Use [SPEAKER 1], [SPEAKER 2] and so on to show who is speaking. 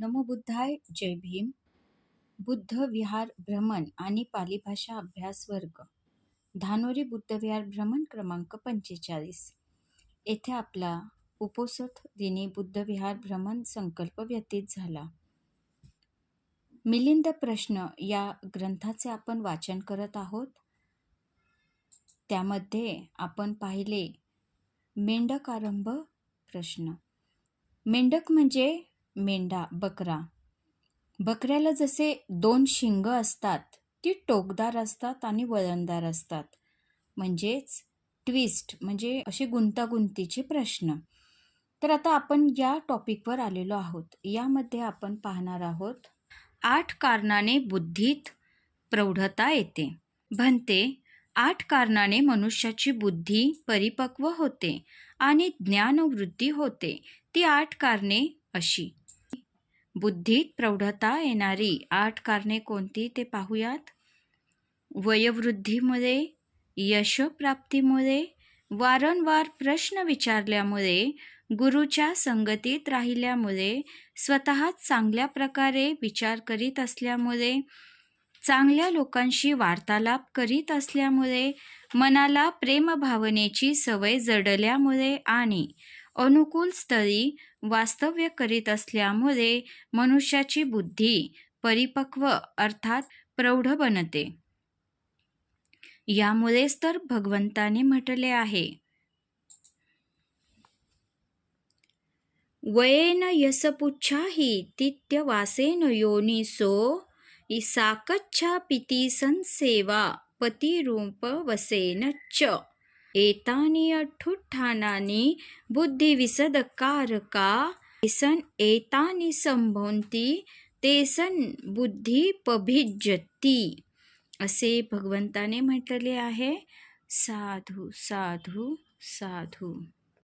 [SPEAKER 1] नमो बुद्धाय जय भीम. बुद्ध विहार भ्रमण आणि पाली भाषा अभ्यास वर्ग. धानोरी बुद्ध विहार भ्रमण क्रमांक पंचेचाळीस. येथे आपला उपोसत दिनी बुद्ध विहार भ्रमण संकल्प व्यतीत झाला. मिलिंद प्रश्न या ग्रंथाचे आपण वाचन करत आहोत. त्यामध्ये आपण पाहिले मेंढक आरंभ प्रश्न. मेंढक म्हणजे मेंढा बकरा. बकऱ्याला जसे दोन शिंग असतात ती टोकदार असतात आणि वळणदार असतात. म्हणजेच ट्विस्ट म्हणजे असे गुंतागुंतीचे प्रश्न. तर आता आपण या टॉपिकवर आलेलो आहोत. यामध्ये आपण पाहणार आहोत आठ कारणाने बुद्धीत प्रौढता येते. म्हणते आठ कारणाने मनुष्याची बुद्धी परिपक्व होते आणि ज्ञानवृद्धी होते. ती आठ कारणे अशी. बुद्धीत प्रौढता येणारी आठ कारणे कोणती ते पाहूयात? वयोवृद्धीमुळे यशप्राप्तीमुळे वारंवार प्रश्न विचारल्यामुळे गुरुच्या संगतीत राहिल्यामुळे स्वतःच चांगल्या प्रकारे विचार करीत असल्यामुळे चांगल्या लोकांशी वार्तालाप करीत असल्यामुळे मनाला प्रेमभावनेची सवय जडल्यामुळे आणि अनुकूल स्थळी वास्तव्य करीत असल्यामुळे मनुष्याची बुद्धी परिपक्व अर्थात प्रौढ बनते. यामुळेच तर भगवंताने म्हटले आहे. वयेन यशपुच्छाही तित्यवासेन योनिसो साकच्छा पिती संसेवा पतिरूप वसेन च एतानी अठुठानानी बुद्धिविशदकारका तेसन एतानी संभोंती, तेसन बुद्धी पभिज्जती असे भगवंताने म्हटले आहे. साधु साधु, साधू।